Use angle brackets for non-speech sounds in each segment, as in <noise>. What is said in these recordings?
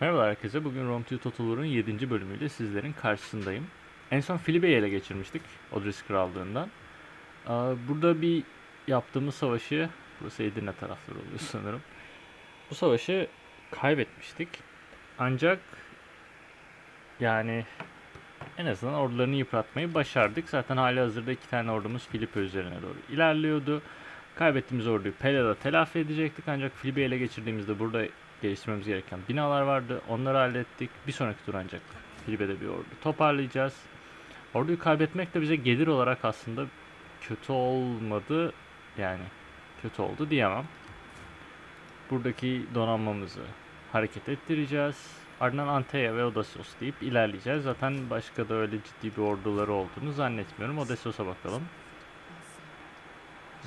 Merhaba herkese. Bugün Rome 2 Total War'ın 7. bölümüyle sizlerin karşısındayım. En son Filibe'yi ele geçirmiştik. Odris Krallığından. Burada bir yaptığımız savaşı, burası Edirne tarafları oluyor sanırım. Bu savaşı kaybetmiştik. Ancak yani en azından ordularını yıpratmayı başardık. Zaten hali hazırda iki tane ordumuz Filipe üzerine doğru ilerliyordu. Kaybettiğimiz orduyu Pele'de telafi edecektik ancak Filibe'yi ele geçirdiğimizde burada geliştirmemiz gereken binalar vardı. Onları hallettik. Bir sonraki tur ancak Filibe'de bir ordu toparlayacağız. Orduyu kaybetmek de bize gelir olarak aslında kötü olmadı. Yani kötü oldu diyemem. Buradaki donanmamızı hareket ettireceğiz. Ardından Anteya ve Odysseus deyip ilerleyeceğiz. Zaten başka da öyle ciddi bir orduları olduğunu zannetmiyorum. Odysseus'a bakalım.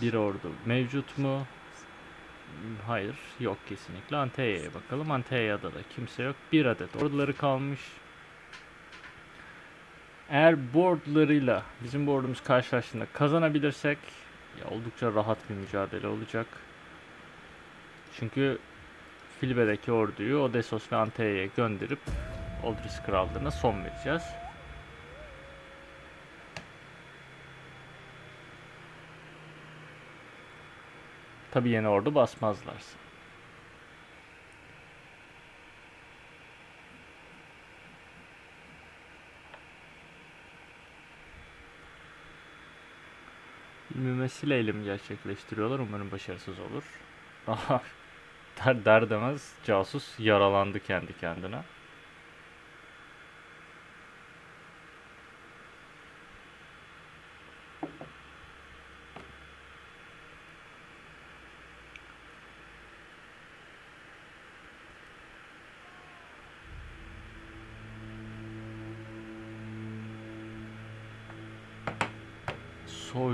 Bir ordu mevcut mu? Hayır, yok kesinlikle. Anteya'ya bakalım. Anteya'da da kimse yok. Bir adet orduları kalmış. Eğer boardlarıyla bizim boardumuz karşılaştığında kazanabilirsek ya oldukça rahat bir mücadele olacak. Çünkü Filibe'deki orduyu Odessos ve Anteya'ya gönderip Odris Krallığı'na son vereceğiz. Tabi yeni ordu basmazlarsa. Bir mümessile eylemi gerçekleştiriyorlar. Umarım başarısız olur. Aha, <laughs> der, der demez casus yaralandı kendi kendine.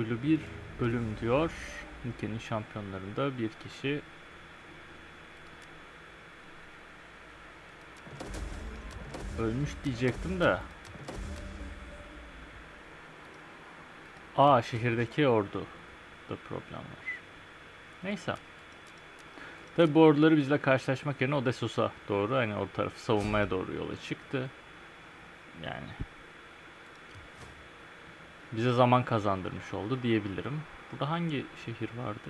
Soylu bir ölüm diyor. Ülkenin şampiyonlarında bir kişi ölmüş diyecektim de. Aa şehirdeki ordu da problem var. Neyse. Tabi bu orduları bizle karşılaşmak yerine Odessus'a doğru hani o tarafı savunmaya doğru yola çıktı. Yani bize zaman kazandırmış oldu diyebilirim. Burada hangi şehir vardı?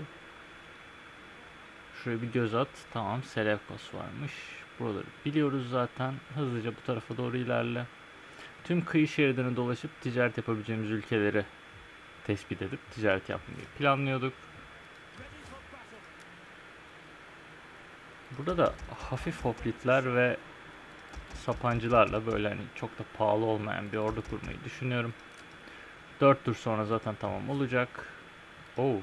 Şuraya bir göz at. Tamam, Selevkos varmış. Buraları biliyoruz zaten. Hızlıca bu tarafa doğru ilerle. Tüm kıyı şeridini dolaşıp ticaret yapabileceğimiz ülkeleri tespit edip ticaret yapmayı planlıyorduk. Burada da hafif hoplitler ve sapancılarla böyle hani çok da pahalı olmayan bir ordu kurmayı düşünüyorum. 4 tur sonra zaten tamam olacak. Oh.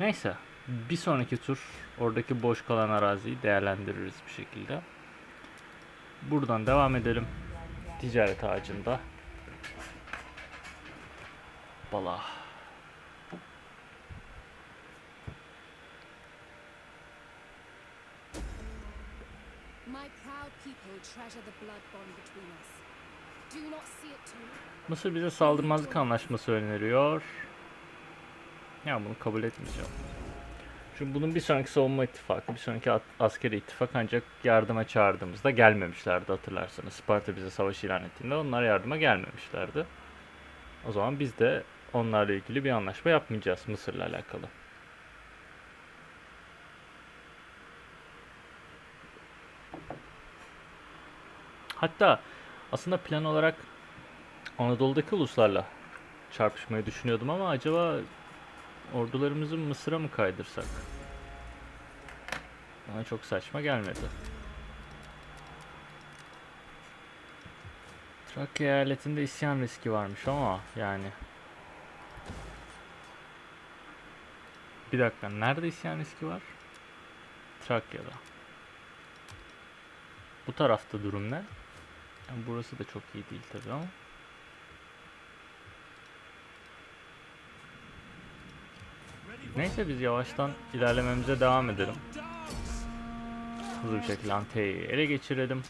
Neyse. Bir sonraki tur oradaki boş kalan araziyi değerlendiririz bir şekilde. Buradan devam edelim. Ticaret ağacında. Bala. My proud people treasure the blood bond between us. Mısır bize saldırmazlık anlaşması öneriyor. Ya bunu kabul etmeyeceğim. Çünkü bunun bir sonraki savunma ittifakı, bir sonraki askeri ittifak ancak yardıma çağırdığımızda gelmemişlerdi hatırlarsanız. Sparta bize savaş ilan ettiğinde onlar yardıma gelmemişlerdi. O zaman biz de onlarla ilgili bir anlaşma yapmayacağız Mısır'la alakalı. Hatta aslında plan olarak Anadolu'daki uluslarla çarpışmayı düşünüyordum ama acaba ordularımızı Mısır'a mı kaydırsak? Bana çok saçma gelmedi. Trakya eyaletinde isyan riski varmış ama yani. Bir dakika nerede isyan riski var? Trakya'da. Bu tarafta durum ne? Yani burası da çok iyi değil tabii ama. Neyse biz yavaştan ilerlememize devam edelim. Hızlı bir şekilde Anteya'yı ele geçirelim.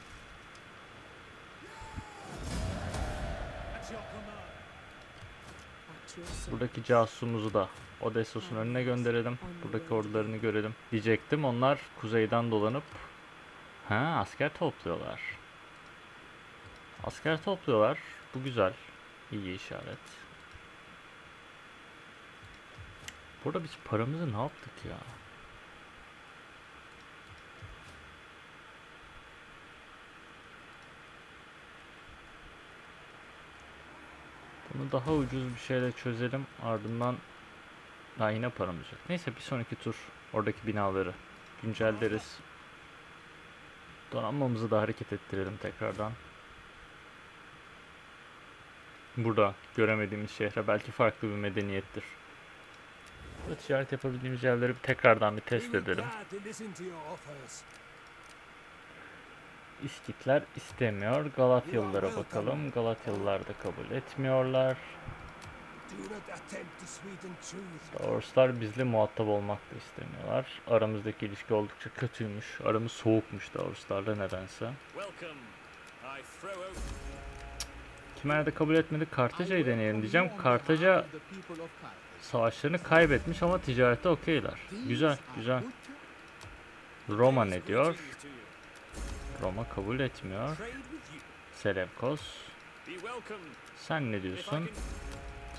Buradaki casusumuzu da Odessos'un önüne gönderelim. Buradaki ordularını görelim. Diyecektim onlar kuzeyden dolanıp ha asker topluyorlar. Asker topluyorlar. Bu güzel. İyi işaret. Burada biz paramızı ne yaptık ya? Bunu daha ucuz bir şeyle çözelim. Ardından daha yine paramız yok. Neyse bir sonraki tur oradaki binaları güncelleriz. Donanmamızı da hareket ettirelim tekrardan. Burada göremediğimiz şehre belki farklı bir medeniyettir. Burada ticaret yapabildiğimiz yerleri bir tekrardan bir test edelim. İskitler istemiyor. Galatyalılara bakalım. Galatyalılar da kabul etmiyorlar. Doğruslar bizle muhatap olmak da istemiyorlar. Aramızdaki ilişki oldukça kötüymüş. Aramız soğukmuş Doğruslarla nedense. Kimer de kabul etmedi. Kartaca'yı deneyelim diyeceğim. Kartaca savaşlarını kaybetmiş ama ticarette okeyler. Güzel, güzel. Roma ne diyor? Roma kabul etmiyor. Selevkos. Sen ne diyorsun?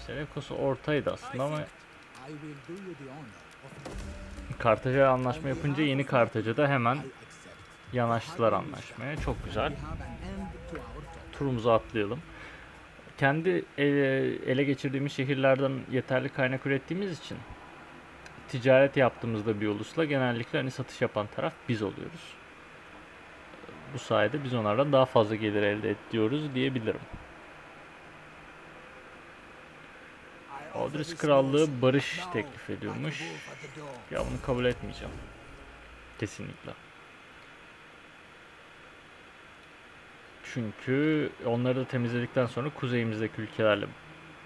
Selevkos ortaydı aslında ama Kartaca anlaşma yapınca yeni Kartaca'da hemen yanaştılar anlaşmaya. Çok güzel. Turumuzu atlayalım. Kendi ele, ele geçirdiğimiz şehirlerden yeterli kaynak ürettiğimiz için ticaret yaptığımızda bir ulusla genellikle hani satış yapan taraf biz oluyoruz. Bu sayede biz onlardan daha fazla gelir elde ediyoruz diyebilirim. Odris Krallığı barış teklif ediyormuş. Ya bunu kabul etmeyeceğim. Kesinlikle. Çünkü onları da temizledikten sonra kuzeyimizdeki ülkelerle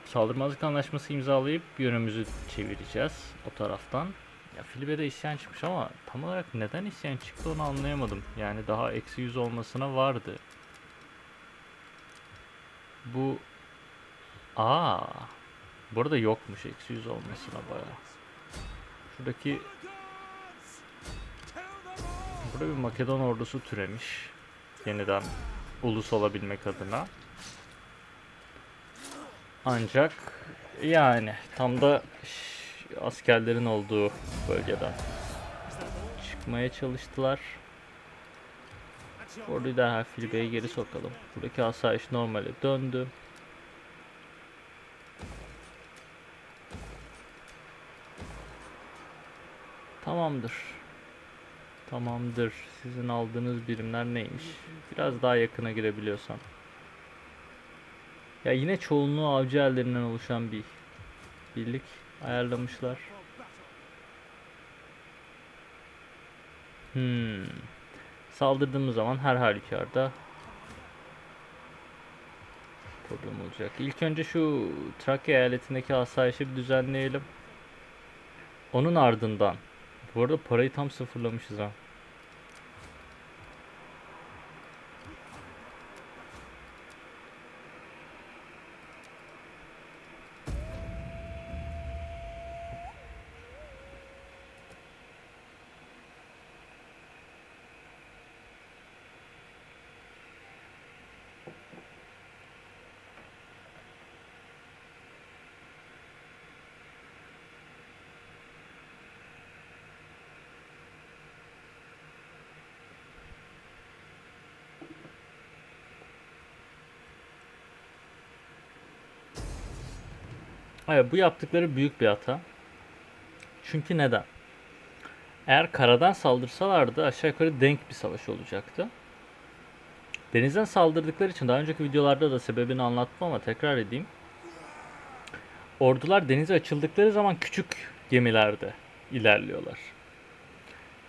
saldırmazlık anlaşması imzalayıp yönümüzü çevireceğiz o taraftan. Ya Filibe'de isyan çıkmış ama tam olarak neden isyan çıktı onu anlayamadım. Yani daha eksi 100 olmasına vardı. Bu... Aa, Burada yokmuş eksi 100 olmasına baya. Şuradaki... Burada bir Makedon ordusu türemiş. Yeniden ulus olabilmek adına. Ancak yani tam da askerlerin olduğu bölgeden çıkmaya çalıştılar. Orduyu derhal Filibe'ye geri sokalım. Buradaki asayiş normale döndü. Tamamdır. Tamamdır. Sizin aldığınız birimler neymiş? Biraz daha yakına girebiliyorsam. Ya yine çoğunluğu avcı ellerinden oluşan bir birlik ayarlamışlar. Hmm. Saldırdığımız zaman her halükarda problem olacak. İlk önce şu Trakya eyaletindeki asayişi bir düzenleyelim. Onun ardından bu arada parayı tam sıfırlamışız ha. Evet bu yaptıkları büyük bir hata. Çünkü neden? Eğer karadan saldırsalardı aşağı yukarı denk bir savaş olacaktı. Denizden saldırdıkları için daha önceki videolarda da sebebini anlattım ama tekrar edeyim. Ordular denize açıldıkları zaman küçük gemilerde ilerliyorlar.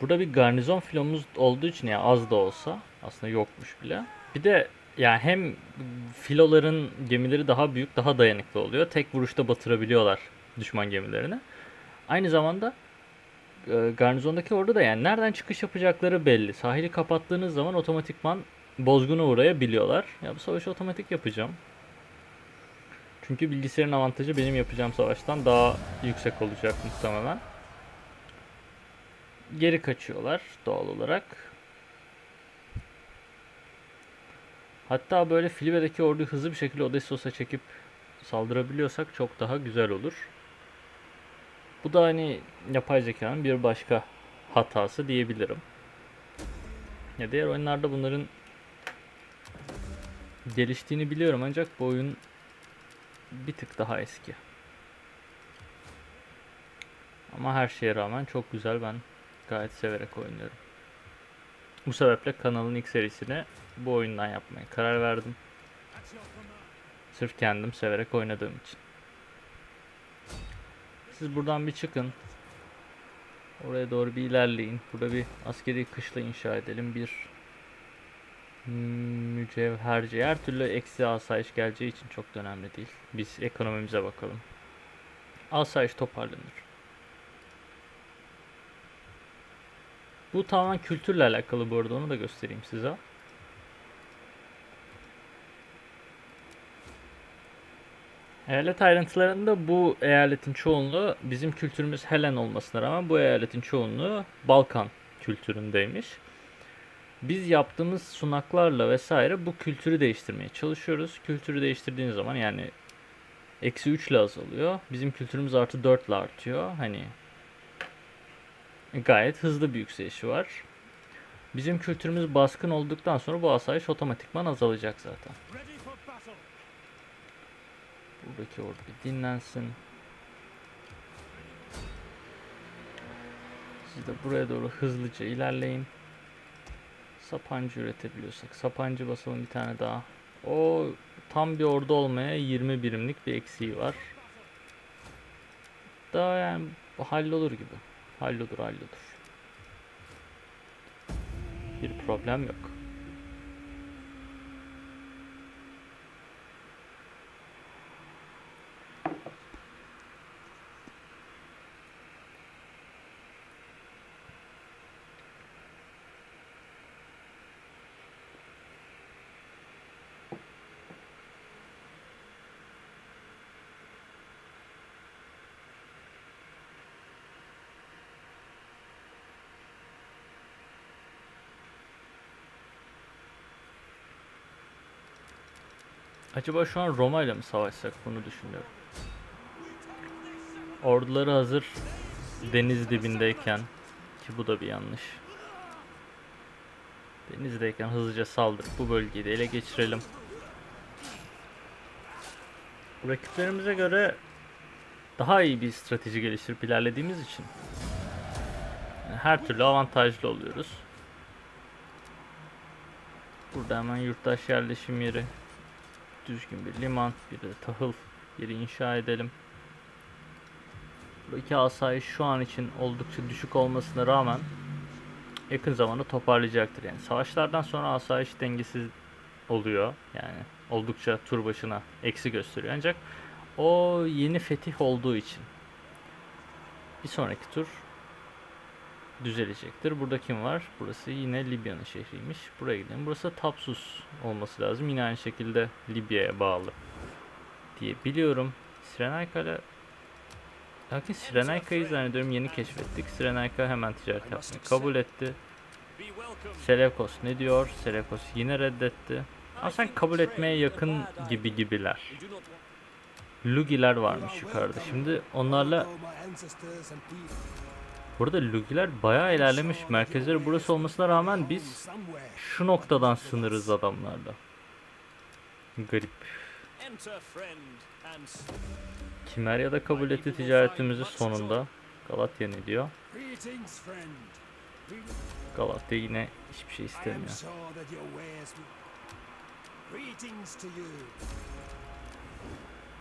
Burada bir garnizon filomuz olduğu için ya az da olsa aslında yokmuş bile. Bir de yani hem filoların gemileri daha büyük, daha dayanıklı oluyor. Tek vuruşta batırabiliyorlar düşman gemilerini. Aynı zamanda e, garnizondaki ordu da yani nereden çıkış yapacakları belli. Sahili kapattığınız zaman otomatikman bozguna uğrayabiliyorlar. Ya bu savaşı otomatik yapacağım. Çünkü bilgisayarın avantajı benim yapacağım savaştan daha yüksek olacak muhtemelen. Geri kaçıyorlar doğal olarak. Hatta böyle Filibe'deki orduyu hızlı bir şekilde Odessos'a çekip saldırabiliyorsak çok daha güzel olur. Bu da hani yapay zekanın bir başka hatası diyebilirim. Ya diğer oyunlarda bunların geliştiğini biliyorum ancak bu oyun bir tık daha eski. Ama her şeye rağmen çok güzel ben gayet severek oynuyorum. Bu sebeple kanalın ilk serisini bu oyundan yapmaya karar verdim. Sırf kendim severek oynadığım için. Siz buradan bir çıkın. Oraya doğru bir ilerleyin. Burada bir askeri kışla inşa edelim. Bir mücevherci. Her türlü eksi asayiş geleceği için çok da önemli değil. Biz ekonomimize bakalım. Asayiş toparlanır. Bu tamamen kültürle alakalı bu arada onu da göstereyim size. Eyalet ayrıntılarında bu eyaletin çoğunluğu bizim kültürümüz Helen olmasına rağmen bu eyaletin çoğunluğu Balkan kültüründeymiş. Biz yaptığımız sunaklarla vesaire bu kültürü değiştirmeye çalışıyoruz. Kültürü değiştirdiğiniz zaman yani eksi 3 ile azalıyor. Bizim kültürümüz artı 4 ile artıyor. Hani gayet hızlı bir yükselişi var. Bizim kültürümüz baskın olduktan sonra bu asayiş otomatikman azalacak zaten. Buradaki ordu bir dinlensin. Siz de buraya doğru hızlıca ilerleyin. Sapancı üretebiliyorsak. Sapancı basalım bir tane daha. O tam bir ordu olmaya 20 birimlik bir eksiği var. Daha yani hallolur gibi. Hallolur hallolur. Bir problem yok. Acaba şu an Roma ile mi savaşsak bunu düşünüyorum. Orduları hazır deniz dibindeyken ki bu da bir yanlış. Denizdeyken hızlıca saldırıp bu bölgeyi de ele geçirelim. Rakiplerimize göre daha iyi bir strateji geliştirip ilerlediğimiz için yani her türlü avantajlı oluyoruz. Burada hemen yurttaş yerleşim yeri düzgün bir liman, bir de tahıl yeri inşa edelim. Bu iki asayiş şu an için oldukça düşük olmasına rağmen yakın zamanda toparlayacaktır. Yani savaşlardan sonra asayiş dengesiz oluyor. Yani oldukça tur başına eksi gösteriyor. Ancak o yeni fetih olduğu için bir sonraki tur düzelecektir. Burada kim var? Burası yine Libya'nın şehriymiş. Buraya gidelim. Burası Tapsus olması lazım. Yine aynı şekilde Libya'ya bağlı diye biliyorum. Sirenayka ile Lakin Sirenayka'yı zannediyorum yeni keşfettik. Sirenayka hemen ticaret yapmayı kabul etti. Selevkos ne diyor? Selevkos yine reddetti. Ama sen kabul etmeye yakın gibi gibiler. Lugiler varmış yukarıda. Şimdi onlarla Burada Lugiler bayağı ilerlemiş. Merkezleri burası olmasına rağmen biz şu noktadan sınırız adamlarla. Garip. Kimerya'da kabul etti ticaretimizi sonunda. Galatya ne diyor? Galatya yine hiçbir şey istemiyor.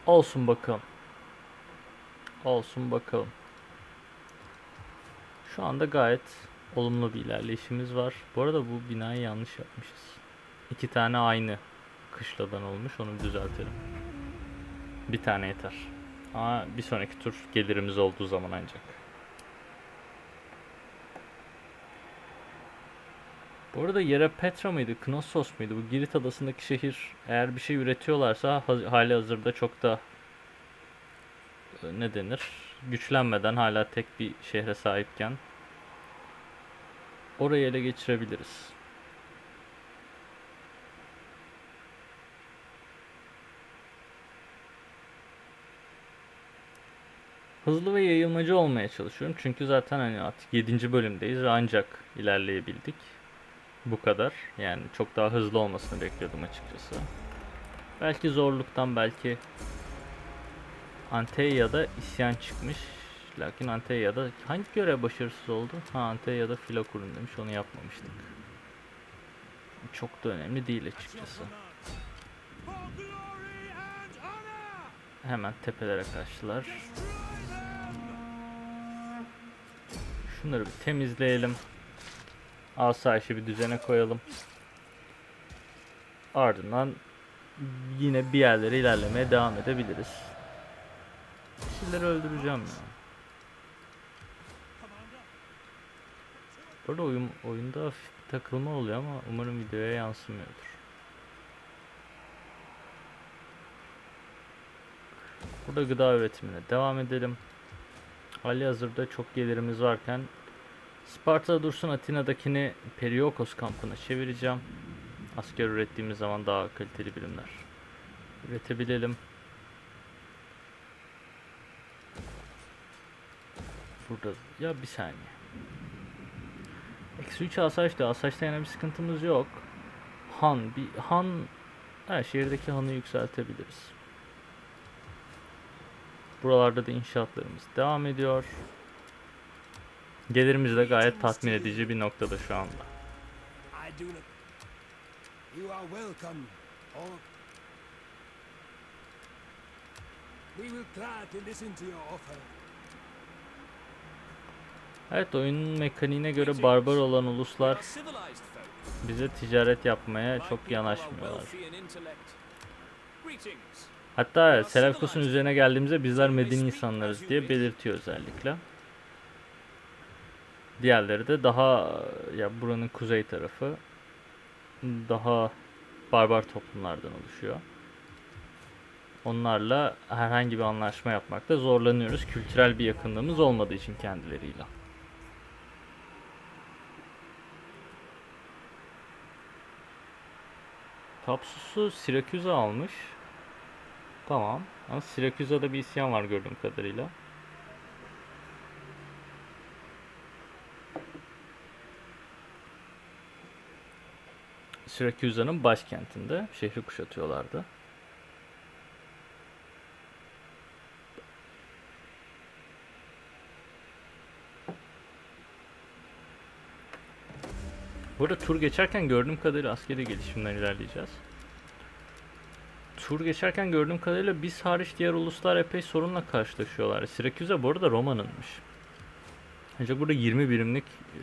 Olsun bakalım. Olsun bakalım. Şu anda gayet olumlu bir ilerleyişimiz var. Bu arada bu binayı yanlış yapmışız. İki tane aynı kışladan olmuş. Onu düzeltelim. Bir tane yeter. Ama bir sonraki tur gelirimiz olduğu zaman ancak. Bu arada yere Petra mıydı, Knossos muydu? Bu Girit adasındaki şehir eğer bir şey üretiyorlarsa hali hazırda çok da e, ne denir? Güçlenmeden hala tek bir şehre sahipken orayı ele geçirebiliriz. Hızlı ve yayılmacı olmaya çalışıyorum. Çünkü zaten hani artık 7. bölümdeyiz ve ancak ilerleyebildik. Bu kadar. Yani çok daha hızlı olmasını bekliyordum açıkçası. Belki zorluktan belki Anteia'da isyan çıkmış. Lakin Anteia'da hangi görev başarısız oldu? Ha Anteia'da filo kurun demiş onu yapmamıştık. Çok da önemli değil açıkçası. Hemen tepelere kaçtılar. Şunları bir temizleyelim. Asayişi bir düzene koyalım. Ardından yine bir yerlere ilerlemeye devam edebiliriz. Kişileri öldüreceğim ya. Burada oyun, oyunda hafif bir takılma oluyor ama umarım videoya yansımıyordur. Burada gıda üretimine devam edelim. Hali hazırda çok gelirimiz varken Sparta dursun Atina'dakini Periokos kampına çevireceğim. Asker ürettiğimiz zaman daha kaliteli birimler üretebilelim. Burada ya bir saniye. Eksi 3 asayişte asayişte yine bir sıkıntımız yok. Han bir han her şehirdeki hanı yükseltebiliriz. Buralarda da inşaatlarımız devam ediyor. Gelirimiz de gayet tatmin edici bir noktada şu anda. We will gladly listen to your offer. Evet oyunun mekaniğine göre barbar olan uluslar bize ticaret yapmaya çok yanaşmıyorlar. Hatta evet, Seleukos'un üzerine geldiğimizde bizler medeni insanlarız diye belirtiyor özellikle. Diğerleri de daha ya buranın kuzey tarafı daha barbar toplumlardan oluşuyor. Onlarla herhangi bir anlaşma yapmakta zorlanıyoruz. Kültürel bir yakınlığımız olmadığı için kendileriyle. Tapsus'u Sirakusa almış. Tamam. Ama Sirakusa'da bir isyan var gördüğüm kadarıyla. Syrakusa'nın başkentinde şehri kuşatıyorlardı. Burada tur geçerken gördüğüm kadarıyla askeri gelişimden ilerleyeceğiz. Tur geçerken gördüğüm kadarıyla biz hariç diğer uluslar epey sorunla karşılaşıyorlar. Sirakusa bu arada Roma'nınmış. Ancak burada 20 birimlik e,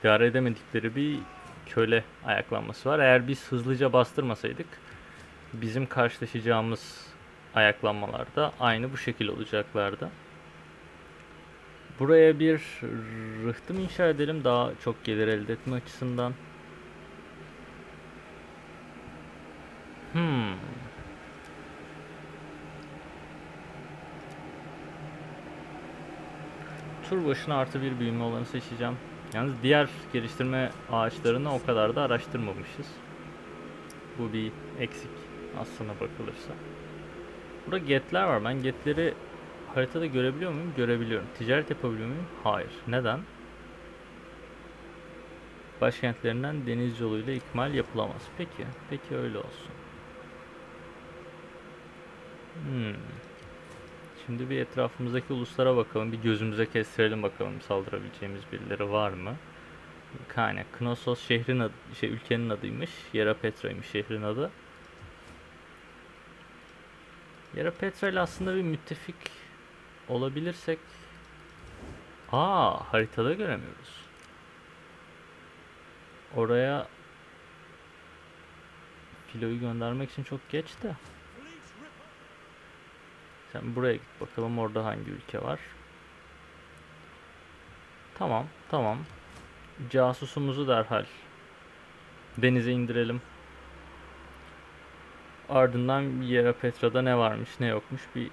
idare edemedikleri bir köle ayaklanması var. Eğer biz hızlıca bastırmasaydık bizim karşılaşacağımız ayaklanmalar da aynı bu şekil olacaklardı. Buraya bir rıhtım inşa edelim daha çok gelir elde etme açısından. Hmm. Tur başına artı bir büyüme olanı seçeceğim. Yalnız diğer geliştirme ağaçlarını o kadar da araştırmamışız. Bu bir eksik aslına bakılırsa. Burada getler var. Ben getleri haritada görebiliyor muyum? Görebiliyorum. Ticaret yapabiliyor muyum? Hayır. Neden? Başkentlerinden deniz yoluyla ikmal yapılamaz. Peki. Peki öyle olsun. Hmm. Şimdi bir etrafımızdaki uluslara bakalım. Bir gözümüze kestirelim bakalım saldırabileceğimiz birileri var mı? Kane. Knossos şehrin adı, şey ülkenin adıymış. Yera Petra'ymış şehrin adı. Yara Petra ile aslında bir müttefik olabilirsek Aa haritada göremiyoruz. Oraya filoyu göndermek için çok geç de. Sen buraya git bakalım orada hangi ülke var. Tamam, tamam. Casusumuzu derhal denize indirelim. Ardından Yera Petra'da ne varmış ne yokmuş bir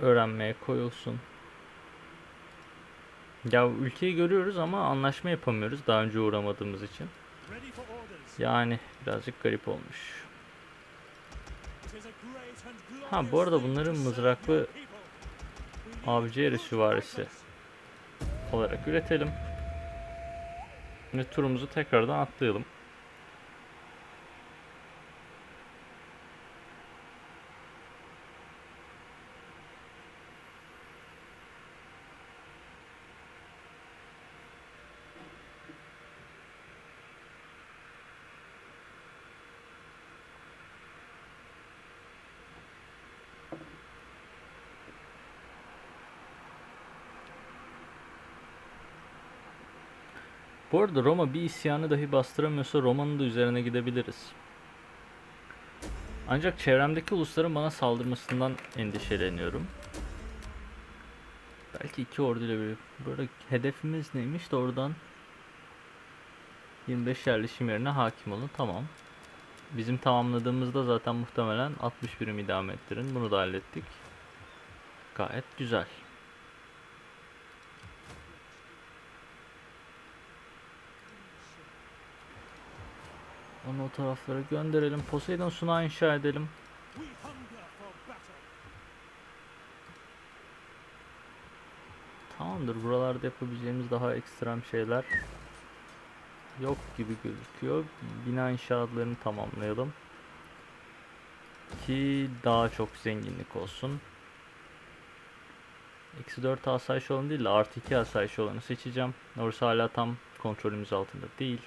öğrenmeye koyulsun. Ya ülkeyi görüyoruz ama anlaşma yapamıyoruz daha önce uğramadığımız için. Yani birazcık garip olmuş. Ha, bu arada bunların mızraklı avcı good süvarisi olarak üretelim. Ve turumuzu tekrardan atlayalım. Bu arada Roma bir isyanı dahi bastıramıyorsa Roma'nın da üzerine gidebiliriz. Ancak çevremdeki ulusların bana saldırmasından endişeleniyorum. Belki iki orduyla bir. Burada hedefimiz neymiş? Doğrudan 25 yerleşim yerine hakim olun. Tamam. Bizim tamamladığımızda zaten muhtemelen 60 birim idame ettirin. Bunu da hallettik. Gayet güzel. Onu o taraflara gönderelim. Poseidon sunağı inşa edelim. Tamamdır. Buralarda yapabileceğimiz daha ekstrem şeyler yok gibi gözüküyor. Bina inşaatlarını tamamlayalım. Ki daha çok zenginlik olsun. Eksi 4 asayiş olanı değil de artı 2 asayiş olanı seçeceğim. Orası hala tam kontrolümüz altında değil.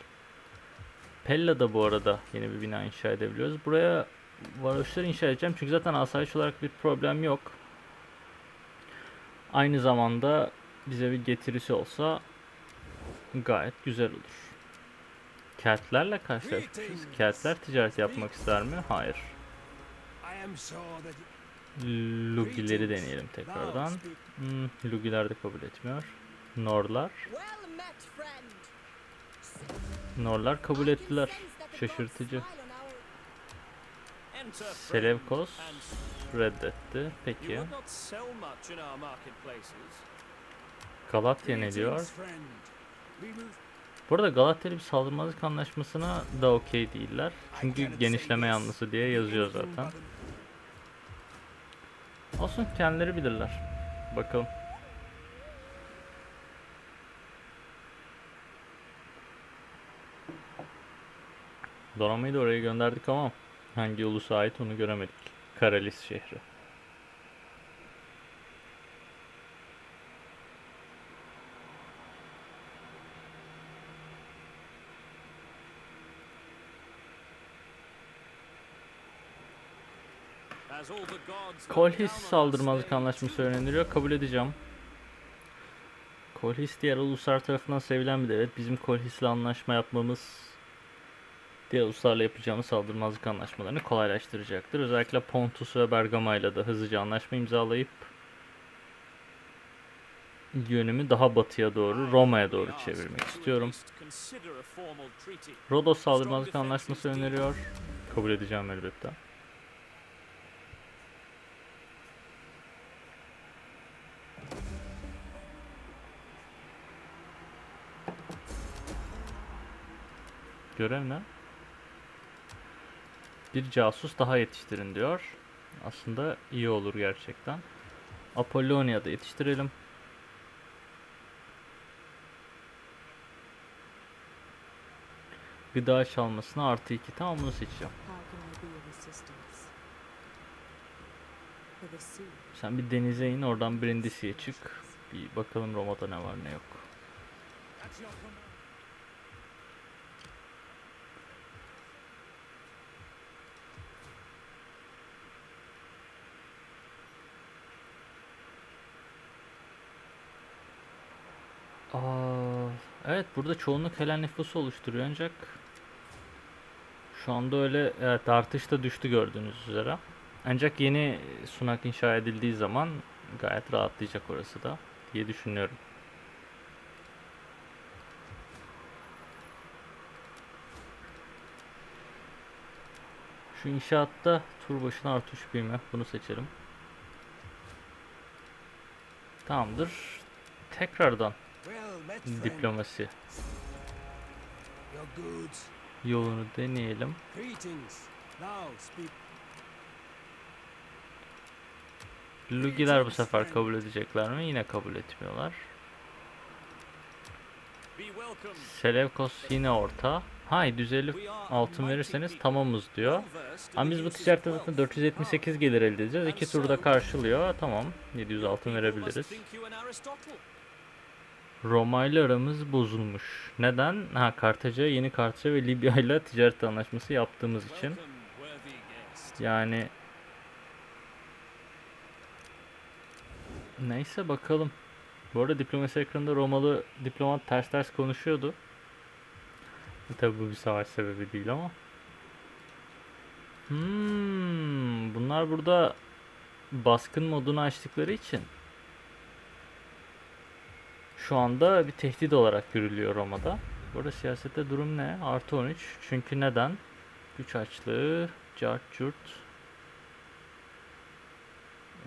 Pella'da bu arada yeni bir bina inşa edebiliyoruz. Buraya varoşlar inşa edeceğim çünkü zaten asayiş olarak bir problem yok. Aynı zamanda bize bir getirisi olsa gayet güzel olur. Keltlerle karşılaşmışız. Keltler ticaret yapmak ister mi? Hayır. Lugileri deneyelim tekrardan. Hmm, Lugiler de kabul etmiyor. Norlar. Norlar kabul ettiler. Şaşırtıcı. Selevkos reddetti. Peki. Galatya ne diyor? greetings, friend. We will Bu arada Galatya'yla bir saldırmazlık anlaşmasına da okey değiller. Çünkü genişleme yanlısı diye yazıyor zaten. Olsun kendileri bilirler. Bakalım. Donanmayı da oraya gönderdik ama hangi ulusa ait onu göremedik. Karalis şehri. Kolhis saldırmazlık anlaşması too öneriliyor. Kabul edeceğim. Kolhis diğer uluslar tarafından sevilen bir devlet. Bizim Kolhis'le anlaşma yapmamız diğer uluslarla yapacağımız saldırmazlık anlaşmalarını kolaylaştıracaktır. Özellikle Pontus ve Bergama'yla da hızlıca anlaşma imzalayıp yönümü daha batıya doğru, Roma'ya doğru çevirmek istiyorum. Rodos saldırmazlık anlaşması öneriyor. Kabul edeceğim elbette. Görev ne? Bir casus daha yetiştirin diyor. Aslında iyi olur gerçekten. Apollonia'da yetiştirelim. Gıda çalmasına artı 2. Tamam bunu seçeceğim. Sen bir denize in oradan Brindisi'ye çık. Bir bakalım Roma'da ne var ne yok. Evet burada çoğunluk Helen nüfusu oluşturuyor ancak şu anda öyle evet artış da düştü gördüğünüz üzere. Ancak yeni sunak inşa edildiği zaman gayet rahatlayacak orası da diye düşünüyorum. Şu inşaatta tur başına artı 3 büyüme bunu seçelim. Tamamdır. Tekrardan. Diplomasi yolunu deneyelim. Lugiler bu sefer kabul edecekler mi? Yine kabul etmiyorlar. Selevkos yine orta. Hay 150 altın verirseniz tamamız diyor. Ama biz bu ticarette zaten 478 gelir elde edeceğiz. İki turda karşılıyor. Tamam. 700 altın verebiliriz. Roma ile aramız bozulmuş. Neden? Ha Kartaca, yeni Kartaca ve Libya ile ticaret anlaşması yaptığımız için. Yani Neyse bakalım. Bu arada diplomasi ekranında Romalı diplomat ters ters konuşuyordu. Tabi bu bir savaş sebebi değil ama. Hmm, bunlar burada baskın modunu açtıkları için şu anda bir tehdit olarak görülüyor Roma'da. Burada siyasette durum ne? Artı 13. Çünkü neden? Güç açlığı, cart curt,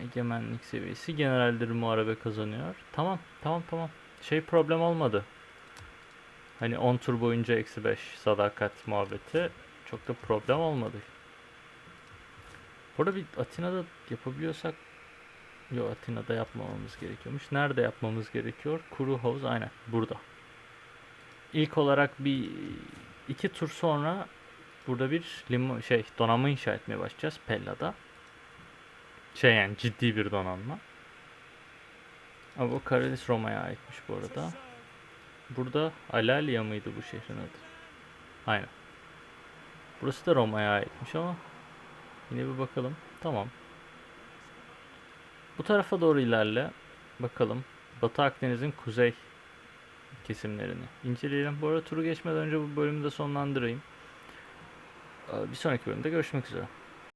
egemenlik seviyesi, generalleri muharebe kazanıyor. Tamam, tamam, tamam. Şey problem olmadı. Hani 10 tur boyunca eksi 5 sadakat muhabbeti çok da problem olmadı. Burada bir Atina'da yapabiliyorsak Yok Atina'da yapmamamız gerekiyormuş. Nerede yapmamız gerekiyor? Kuru havuz aynen burada. İlk olarak bir iki tur sonra burada bir lim şey donanma inşa etmeye başlayacağız Pella'da. Şey yani ciddi bir donanma. Ama bu Roma'ya aitmiş bu arada. Burada Alalia mıydı bu şehrin adı? Aynen. Burası da Roma'ya aitmiş ama yine bir bakalım. Tamam. Bu tarafa doğru ilerle. Bakalım. Batı Akdeniz'in kuzey kesimlerini inceleyelim. Bu arada turu geçmeden önce bu bölümü de sonlandırayım. Ee, Bir sonraki bölümde görüşmek üzere.